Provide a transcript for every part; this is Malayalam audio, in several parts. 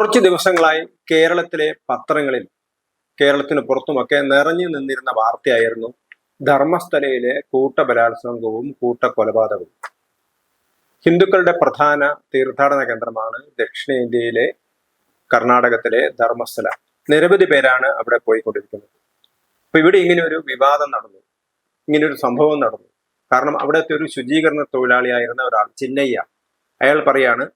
കുറച്ച് ദിവസങ്ങളായി കേരളത്തിലെ പത്രങ്ങളിൽ കേരളത്തിന് പുറത്തുമൊക്കെ നിറഞ്ഞു നിന്നിരുന്ന വാർത്തയായിരുന്നു ധർമ്മസ്ഥലയിലെ കൂട്ടബലാത്സംഗവും കൂട്ടക്കൊലപാതകവും. ഹിന്ദുക്കളുടെ പ്രധാന തീർത്ഥാടന കേന്ദ്രമാണ് ദക്ഷിണേന്ത്യയിലെ കർണാടകത്തിലെ ധർമ്മസ്ഥല. നിരവധി പേരാണ് അവിടെ പോയിക്കൊണ്ടിരിക്കുന്നത്. അപ്പൊ ഇവിടെ ഇങ്ങനെ ഒരു വിവാദം നടന്നു. ഇങ്ങനെ ഒരു സംഭവം നടന്നു. കാരണം അവിടുത്തെ ഒരു ശുചീകരണ തൊഴിലാളിയായിരുന്ന ഒരാൾ ചിന്നയ്യ. അയാൾ പറയാണ്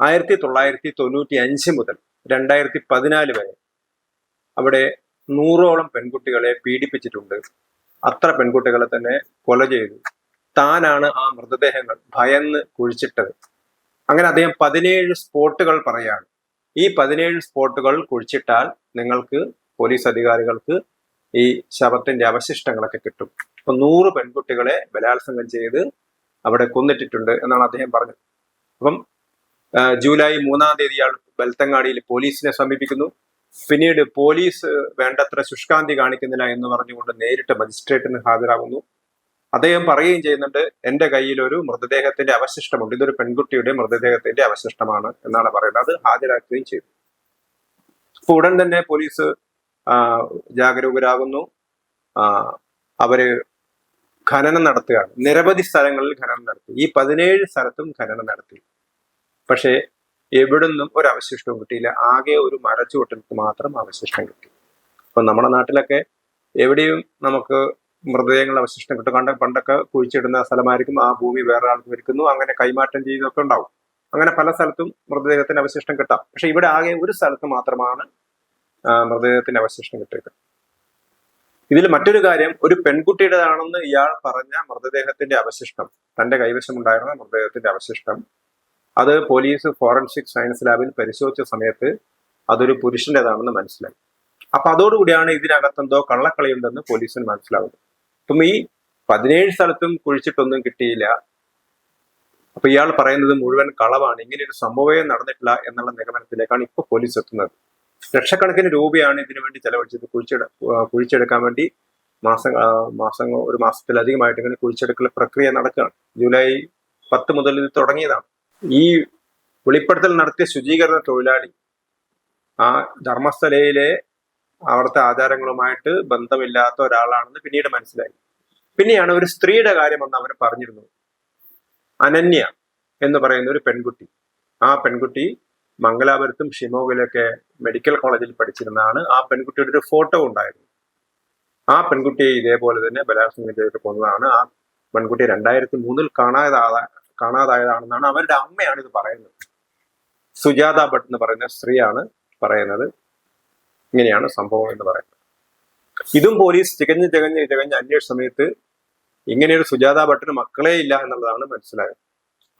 ആയിരത്തി തൊള്ളായിരത്തി തൊണ്ണൂറ്റി അഞ്ച് മുതൽ രണ്ടായിരത്തി പതിനാല് വരെ അവിടെ നൂറോളം പെൺകുട്ടികളെ പീഡിപ്പിച്ചിട്ടുണ്ട്. അത്ര പെൺകുട്ടികളെ തന്നെ കൊല ചെയ്തു. താനാണ് ആ മൃതദേഹങ്ങൾ ഭയന്ന് കുഴിച്ചിട്ടത്. അങ്ങനെ അദ്ദേഹം പതിനേഴ് സ്പോട്ടുകൾ പറയാണ് ഈ പതിനേഴ് സ്പോട്ടുകൾ കുഴിച്ചിട്ടാൽ നിങ്ങൾക്ക് പോലീസ് അധികാരികൾക്ക് ഈ ശവത്തിന്റെ അവശിഷ്ടങ്ങളൊക്കെ കിട്ടും. അപ്പൊ നൂറ് പെൺകുട്ടികളെ ബലാത്സംഗം ചെയ്ത് അവിടെ കൊന്നിട്ടിട്ടുണ്ട് എന്നാണ് അദ്ദേഹം പറഞ്ഞത്. അപ്പം ജൂലൈ മൂന്നാം തീയതി ഇയാൾ ബൽത്തങ്ങാടിയിൽ പോലീസിനെ സമീപിക്കുന്നു. പിന്നീട് പോലീസ് വേണ്ടത്ര ശുഷ്കാന്തി കാണിക്കുന്നില്ല എന്ന് പറഞ്ഞുകൊണ്ട് നേരിട്ട് മജിസ്ട്രേറ്റിന് ഹാജരാകുന്നു. അദ്ദേഹം പറയുകയും ചെയ്യുന്നുണ്ട് എന്റെ കയ്യിൽ ഒരു മൃതദേഹത്തിന്റെ അവശിഷ്ടമുണ്ട്. ഇതൊരു പെൺകുട്ടിയുടെ മൃതദേഹത്തിന്റെ അവശിഷ്ടമാണ് എന്നാണ് പറയുന്നത്. അത് ഹാജരാക്കുകയും ചെയ്തു. അപ്പൊ ഉടൻ തന്നെ പോലീസ് ജാഗരൂകരാകുന്നു. അവർ ഖനനം നടത്തുകയാണ്. നിരവധി സ്ഥലങ്ങളിൽ ഖനനം നടത്തി. ഈ പതിനേഴ് സ്ഥലത്തും ഖനനം നടത്തി. പക്ഷേ എവിടുന്നും ഒരു അവശിഷ്ടവും കിട്ടിയില്ല. ആകെ ഒരു മരച്ചുവട്ടിൽക്ക് മാത്രം അവശിഷ്ടം കിട്ടി. അപ്പൊ നമ്മുടെ നാട്ടിലൊക്കെ എവിടെയും നമുക്ക് മൃതദേഹങ്ങൾ അവശിഷ്ടം കിട്ടും. കണ്ട പണ്ടൊക്കെ കുഴിച്ചിടുന്ന സ്ഥലമായിരിക്കും ആ ഭൂമി വേറെ ആൾക്ക് അങ്ങനെ കൈമാറ്റം ചെയ്തൊക്കെ ഉണ്ടാവും. അങ്ങനെ പല സ്ഥലത്തും മൃതദേഹത്തിന് അവശിഷ്ടം കിട്ടാം. പക്ഷെ ഇവിടെ ആകെ ഒരു സ്ഥലത്ത് മാത്രമാണ് മൃതദേഹത്തിന്റെ മൃതദേഹത്തിന് അവശിഷ്ടം കിട്ടിയത്. ഇതിൽ മറ്റൊരു കാര്യം ഒരു പെൺകുട്ടിയുടേതാണെന്ന് ഇയാൾ പറഞ്ഞ മൃതദേഹത്തിന്റെ അവശിഷ്ടം തന്റെ കൈവശമുണ്ടായിരുന്ന മൃതദേഹത്തിന്റെ അവശിഷ്ടം അത് പോലീസ് ഫോറൻസിക് സയൻസ് ലാബിൽ പരിശോധിച്ച സമയത്ത് അതൊരു പുരുഷന്റെതാണെന്ന് മനസ്സിലായി. അപ്പൊ അതോടുകൂടിയാണ് ഇതിനകത്തെന്തോ കള്ളക്കളിയുണ്ടെന്ന് പോലീസിന് മനസ്സിലാവുന്നത്. അപ്പം ഈ പതിനേഴ് സ്ഥലത്തും കുഴിച്ചിട്ടൊന്നും കിട്ടിയില്ല. അപ്പൊ ഇയാൾ പറയുന്നത് മുഴുവൻ കളവാണ്. ഇങ്ങനെ ഒരു സംഭവമേ നടന്നിട്ടില്ല എന്നുള്ള നിഗമനത്തിലേക്കാണ് ഇപ്പൊ പോലീസ് എത്തുന്നത്. ലക്ഷക്കണക്കിന് രൂപയാണ് ഇതിനു വേണ്ടി ചെലവഴിച്ചത്. കുഴിച്ചെട കുഴിച്ചെടുക്കാൻ വേണ്ടി മാസം മാസങ്ങൾ ഒരു മാസത്തിലധികമായിട്ട് ഇങ്ങനെ കുഴിച്ചെടുക്കൽ പ്രക്രിയ നടക്കുകയാണ്. ജൂലൈ പത്ത് മുതൽ ഇത് തുടങ്ങിയതാണ്. ഈ വെളിപ്പെടുത്തൽ നടത്തിയ ശുചീകരണ തൊഴിലാളി ആ ധർമ്മസ്ഥലയിലെ അവിടുത്തെ ആചാരങ്ങളുമായിട്ട് ബന്ധമില്ലാത്ത ഒരാളാണെന്ന് പിന്നീട് മനസ്സിലായി. പിന്നെയാണ് ഒരു സ്ത്രീയുടെ കാര്യം എന്ന് അവർ പറഞ്ഞിരുന്നത്. അനന്യ എന്ന് പറയുന്ന ഒരു പെൺകുട്ടി. ആ പെൺകുട്ടി മംഗലാപുരത്തും ഷിമോഗിലൊക്കെ മെഡിക്കൽ കോളേജിൽ പഠിച്ചിരുന്നതാണ്. ആ പെൺകുട്ടിയുടെ ഒരു ഫോട്ടോ ഉണ്ടായിരുന്നു. ആ പെൺകുട്ടിയെ ഇതേപോലെ തന്നെ ബലാത്സംഗം ചെയ്തിട്ട് കൊന്നതാണ്. ആ പെൺകുട്ടി രണ്ടായിരത്തി മൂന്നിൽ കാണാതായ കാണാതായതാണെന്നാണ് അവരുടെ അമ്മയാണ് ഇത് പറയുന്നത്. സുജാത ഭട്ട് എന്ന് പറയുന്ന സ്ത്രീയാണ് പറയുന്നത്. ഇങ്ങനെയാണ് സംഭവം എന്ന് പറയുന്നത്. ഇതും പോലീസ് തികഞ്ഞ് തികഞ്ഞ് തികഞ്ഞ് അന്വേഷണ സമയത്ത് ഇങ്ങനെയൊരു സുജാത ഭട്ടിന് മക്കളേ ഇല്ല എന്നുള്ളതാണ് മനസ്സിലായത്.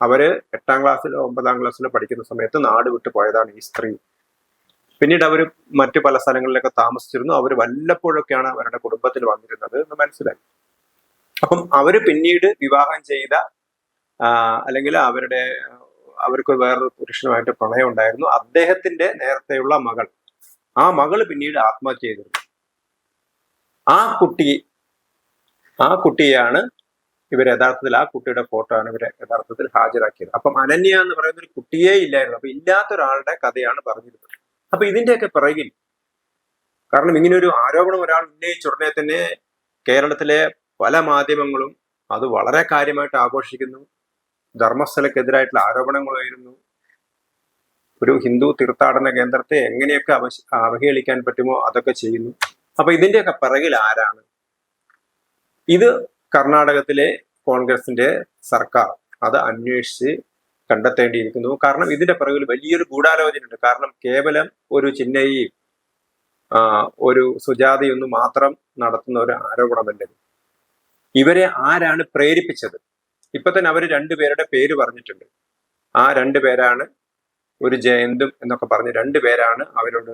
അവർ എട്ടാം ക്ലാസ്സിലോ ഒമ്പതാം ക്ലാസ്സിലോ പഠിക്കുന്ന സമയത്ത് നാട് വിട്ടു പോയതാണ് ഈ സ്ത്രീ. പിന്നീട് അവർ മറ്റു പല സ്ഥലങ്ങളിലൊക്കെ താമസിച്ചിരുന്നു. അവർ വല്ലപ്പോഴൊക്കെയാണ് അവരുടെ കുടുംബത്തിൽ വന്നിരുന്നത് എന്ന് മനസ്സിലായി. അപ്പം അവർ പിന്നീട് വിവാഹം ചെയ്ത അല്ലെങ്കിൽ അവരുടെ അവർക്ക് വേറൊരു പുരുഷനുമായിട്ട് പ്രണയം ഉണ്ടായിരുന്നു. അദ്ദേഹത്തിന്റെ നേരത്തെയുള്ള മകൾ. ആ മകൾ പിന്നീട് ആത്മഹത്യ ചെയ്തിരുന്നു. ആ കുട്ടി ആ കുട്ടിയാണ് ഇവർ യഥാർത്ഥത്തിൽ ആ കുട്ടിയുടെ ഫോട്ടോ ആണ് ഇവരെ യഥാർത്ഥത്തിൽ ഹാജരാക്കിയത്. അപ്പം അനന്യ എന്ന് പറയുന്ന ഒരു കുട്ടിയേ ഇല്ലായിരുന്നു. അപ്പൊ ഇല്ലാത്ത ഒരാളുടെ കഥയാണ് പറഞ്ഞിരുന്നത്. അപ്പൊ ഇതിന്റെയൊക്കെ പിറകിൽ കാരണം ഇങ്ങനെ ഒരു ആരോപണം ഒരാൾ ഉന്നയിച്ച ഉടനെ തന്നെ കേരളത്തിലെ പല മാധ്യമങ്ങളും അത് വളരെ കാര്യമായിട്ട് ആഘോഷിക്കുന്നു. ധർമ്മസ്ഥലക്കെതിരായിട്ടുള്ള ആരോപണങ്ങളായിരുന്നു ഒരു ഹിന്ദു തീർത്ഥാടന കേന്ദ്രത്തെ എങ്ങനെയൊക്കെ അവശ അവഹേളിക്കാൻ പറ്റുമോ അതൊക്കെ ചെയ്യുന്നു. അപ്പൊ ഇതിന്റെയൊക്കെ പിറകിൽ ആരാണ്? ഇത് കർണാടകത്തിലെ കോൺഗ്രസിന്റെ സർക്കാർ. അത് അന്വേഷിച്ച് കണ്ടെത്തേണ്ടിയിരിക്കുന്നു. കാരണം ഇതിന്റെ പിറകിൽ വലിയൊരു ഗൂഢാലോചനയുണ്ട്. കാരണം കേവലം ഒരു ചിഹ്നയും ഒരു സുജാതയൊന്നും മാത്രം നടത്തുന്ന ഒരു ആരോപണമല്ല. ഇവരെ ആരാണ് പ്രേരിപ്പിച്ചത്? ഇപ്പൊ തന്നെ അവർ രണ്ടുപേരുടെ പേര് പറഞ്ഞിട്ടുണ്ട്. ആ രണ്ടു പേരാണ് ഒരു ജയന്തും എന്നൊക്കെ പറഞ്ഞ് രണ്ടു പേരാണ് അവരോട്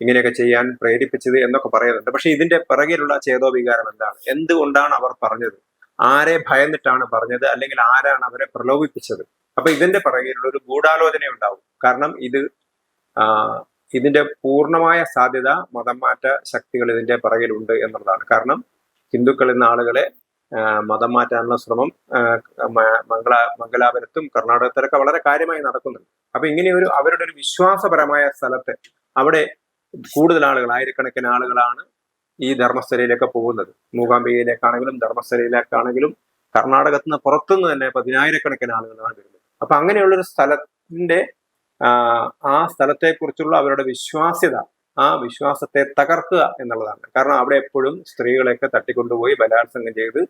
ഇങ്ങനെയൊക്കെ ചെയ്യാൻ പ്രേരിപ്പിച്ചത് എന്നൊക്കെ പറയുന്നുണ്ട്. പക്ഷെ ഇതിന്റെ പിറകിലുള്ള ചേതോവികാരം എന്താണ്? എന്തുകൊണ്ടാണ് അവർ പറഞ്ഞത്? ആരെ ഭയന്നിട്ടാണ് പറഞ്ഞത്? അല്ലെങ്കിൽ ആരാണ് അവരെ പ്രലോഭിപ്പിച്ചത്? അപ്പൊ ഇതിന്റെ പിറകിലുള്ള ഒരു ഗൂഢാലോചന ഉണ്ടാവും. കാരണം ഇത് ഇതിന്റെ പൂർണമായ സാധ്യത മതം മാറ്റ ശക്തികൾ ഇതിന്റെ പിറകിലുണ്ട് എന്നുള്ളതാണ്. കാരണം ഹിന്ദുക്കൾ ഇന്ന് ആളുകളെ മതം മാറ്റാനുള്ള ശ്രമം മംഗള മംഗലാപുരത്തും കർണാടകത്തിലൊക്കെ വളരെ കാര്യമായി നടക്കുന്നുണ്ട്. അപ്പൊ ഇങ്ങനെ ഒരു അവരുടെ ഒരു വിശ്വാസപരമായ സ്ഥലത്ത് അവിടെ കൂടുതൽ ആളുകൾ ആയിരക്കണക്കിന് ആളുകളാണ് ഈ ധർമ്മസ്ഥലയിലേക്ക് പോകുന്നത്. മൂകാംബികയിലേക്കാണെങ്കിലും ധർമ്മസ്ഥലയിലേക്കാണെങ്കിലും കർണാടകത്തിൽ നിന്ന് പുറത്തുനിന്ന് തന്നെ പതിനായിരക്കണക്കിന് ആളുകളാണ് വരുന്നത്. അപ്പൊ അങ്ങനെയുള്ളൊരു സ്ഥലത്തിന്റെ ആ സ്ഥലത്തെക്കുറിച്ചുള്ള അവരുടെ വിശ്വാസ്യത ആ വിശ്വാസത്തെ തകർക്കുക എന്നുള്ളതാണ്. കാരണം അവിടെ എപ്പോഴും സ്ത്രീകളെയൊക്കെ തട്ടിക്കൊണ്ടുപോയി ബലാത്സംഗം ചെയ്ത്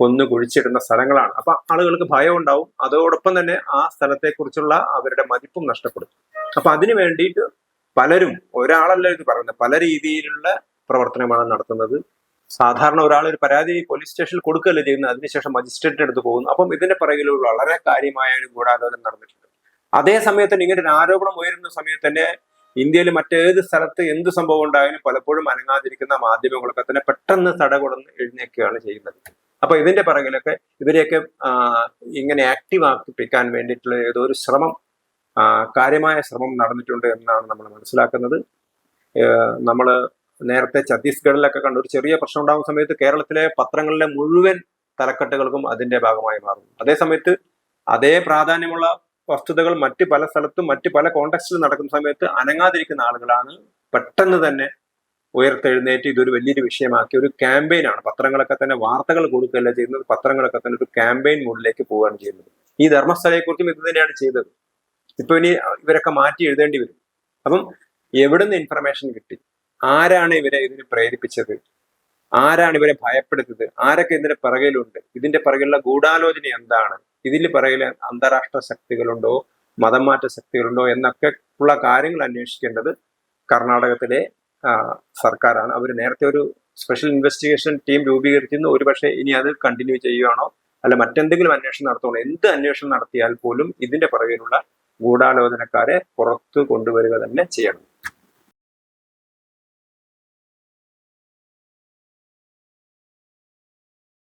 കൊന്നു കുഴിച്ചിടുന്ന സ്ഥലങ്ങളാണ്. അപ്പൊ ആളുകൾക്ക് ഭയം ഉണ്ടാവും അതോടൊപ്പം തന്നെ ആ സ്ഥലത്തെക്കുറിച്ചുള്ള അവരുടെ മതിപ്പും നഷ്ടപ്പെടും. അപ്പൊ അതിനു വേണ്ടിയിട്ട് പലരും ഒരാളല്ല ഇത് പറയുന്നത് പല രീതിയിലുള്ള പ്രവർത്തനമാണ് നടത്തുന്നത്. സാധാരണ ഒരാൾ ഒരു പരാതി പോലീസ് സ്റ്റേഷനിൽ കൊടുക്കുകയല്ലേ ചെയ്യുന്നത് അതിനുശേഷം മജിസ്ട്രേറ്റിന്റെ അടുത്ത് പോകുന്നു. അപ്പം ഇതിന്റെ പിറകിൽ വളരെ കാര്യമായ ഒരു ഗൂഢാലോചന നടന്നിട്ടുണ്ട്. അതേ സമയത്ത് ഇങ്ങനെ ഒരു ആരോപണം ഉയരുന്ന സമയത്ത് തന്നെ ഇന്ത്യയിൽ മറ്റേത് സ്ഥലത്ത് എന്ത് സംഭവം ഉണ്ടായാലും പലപ്പോഴും അനങ്ങാതിരിക്കുന്ന മാധ്യമങ്ങളൊക്കെ തന്നെ പെട്ടെന്ന് തടകൊടന്ന് എഴുന്നേക്കുകയാണ് ചെയ്യുന്നത്. അപ്പൊ ഇതിന്റെ പിറകിലൊക്കെ ഇവരെയൊക്കെ ഇങ്ങനെ ആക്റ്റീവ് ആക്കിപ്പിക്കാൻ വേണ്ടിയിട്ടുള്ള ഏതോ ഒരു ശ്രമം കാര്യമായ ശ്രമം നടന്നിട്ടുണ്ട് എന്നാണ് നമ്മൾ മനസ്സിലാക്കുന്നത്. നമ്മൾ നേരത്തെ ഛത്തീസ്ഗഡിലൊക്കെ കണ്ട ഒരു ചെറിയ പ്രശ്നം ഉണ്ടാകുന്ന സമയത്ത് കേരളത്തിലെ പത്രങ്ങളിലെ മുഴുവൻ തലക്കെട്ടുകൾക്കും അതിന്റെ ഭാഗമായി മാറുന്നു. അതേസമയത്ത് അതേ പ്രാധാന്യമുള്ള വസ്തുതകൾ മറ്റ് പല സ്ഥലത്തും മറ്റ് പല കോണ്ടക്സ്റ്റിലും നടക്കുന്ന സമയത്ത് അനങ്ങാതിരിക്കുന്ന ആളുകളാണ് പെട്ടെന്ന് തന്നെ ഉയർത്തെഴുന്നേറ്റ് ഇതൊരു വലിയൊരു വിഷയമാക്കി ഒരു ക്യാമ്പയിനാണ് പത്രങ്ങളൊക്കെ തന്നെ വാർത്തകൾ കൊടുക്കുകയല്ല ചെയ്യുന്നത്. പത്രങ്ങളൊക്കെ തന്നെ ഒരു ക്യാമ്പയിൻ മുകളിലേക്ക് പോവുകയാണ് ചെയ്യുന്നത്. ഈ ധർമ്മസ്ഥലയെക്കുറിച്ചും ഇത് തന്നെയാണ് ചെയ്തത്. ഇപ്പൊ ഇനി ഇവരൊക്കെ മാറ്റി എഴുതേണ്ടി വരും. അപ്പം എവിടുന്ന് ഇൻഫർമേഷൻ കിട്ടി? ആരാണ് ഇവരെ ഇതിന് പ്രേരിപ്പിച്ചത്? ആരാണ് ഇവരെ ഭയപ്പെടുത്തത് ആരൊക്കെ ഇതിന്റെ പിറകിലുണ്ട്? ഇതിന്റെ പിറകിലുള്ള ഗൂഢാലോചന എന്താണ്? ഇതിന്റെ പറയില്ല അന്താരാഷ്ട്ര ശക്തികളുണ്ടോ മതംമാറ്റ ശക്തികളുണ്ടോ എന്നൊക്കെ ഉള്ള കാര്യങ്ങൾ അന്വേഷിക്കേണ്ടത് കർണാടകത്തിലെ സർക്കാരാണ്. അവർ നേരത്തെ ഒരു സ്പെഷ്യൽ ഇൻവെസ്റ്റിഗേഷൻ ടീം രൂപീകരിച്ചിരുന്നു. ഒരുപക്ഷെ ഇനി അത് കണ്ടിന്യൂ ചെയ്യുകയാണോ അല്ല മറ്റെന്തെങ്കിലും അന്വേഷണം നടത്തുകയാണോ? എന്ത് അന്വേഷണം നടത്തിയാൽ പോലും ഇതിന്റെ പുറകിലുള്ള ഗൂഢാലോചനക്കാരെ പുറത്തു കൊണ്ടുവരിക തന്നെ ചെയ്യണം.